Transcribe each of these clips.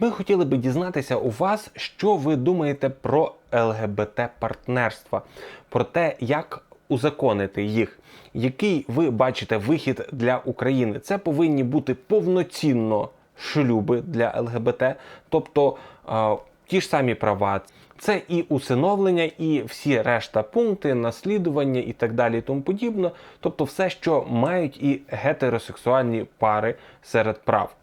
Ми хотіли би дізнатися у вас, що ви думаєте про ЛГБТ-партнерства, про те, як узаконити їх. Який ви бачите вихід для України? Це повинні бути повноцінно шлюби для ЛГБТ, тобто е, ті ж самі права. Це і усиновлення, і всі решта пункти, наслідування і так далі, і тому подібне. Тобто, все, що мають і гетеросексуальні пари серед прав.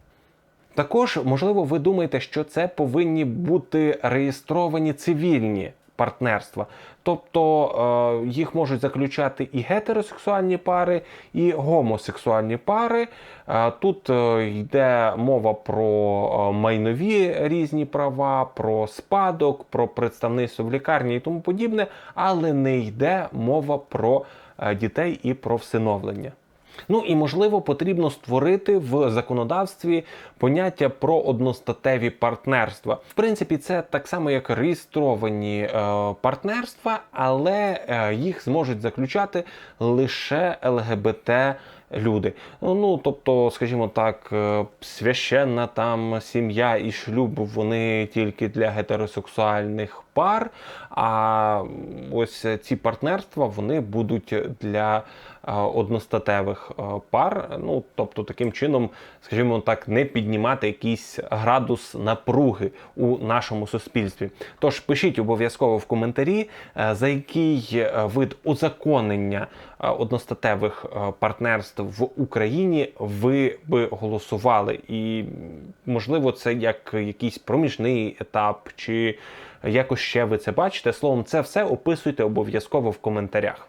Також, можливо, ви думаєте, що це повинні бути реєстровані цивільні партнерства. Тобто е, їх можуть заключати і гетеросексуальні пари, і гомосексуальні пари. Е, тут е, йде мова про е, майнові різні права, про спадок, про представництво в лікарні і тому подібне, але не йде мова про е, дітей і про всиновлення. Ну і можливо потрібно створити в законодавстві поняття про одностатеві партнерства. В принципі, це так само як реєстровані е, партнерства, але е, їх зможуть заключати лише ЛГБТ. Люди, ну тобто, скажімо так, е, священна там сім'я і шлюб вони тільки для гетеросексуальних пар. А ось ці партнерства вони будуть для е, одностатевих е, пар. Ну тобто, таким чином, скажімо так, не піднімати якийсь градус напруги у нашому суспільстві. Тож пишіть обов'язково в коментарі, е, за який е, вид узаконення одностатевих партнерств в Україні ви би голосували, і можливо, це як якийсь проміжний етап, чи якось ще ви це бачите. Словом, це все описуйте обов'язково в коментарях.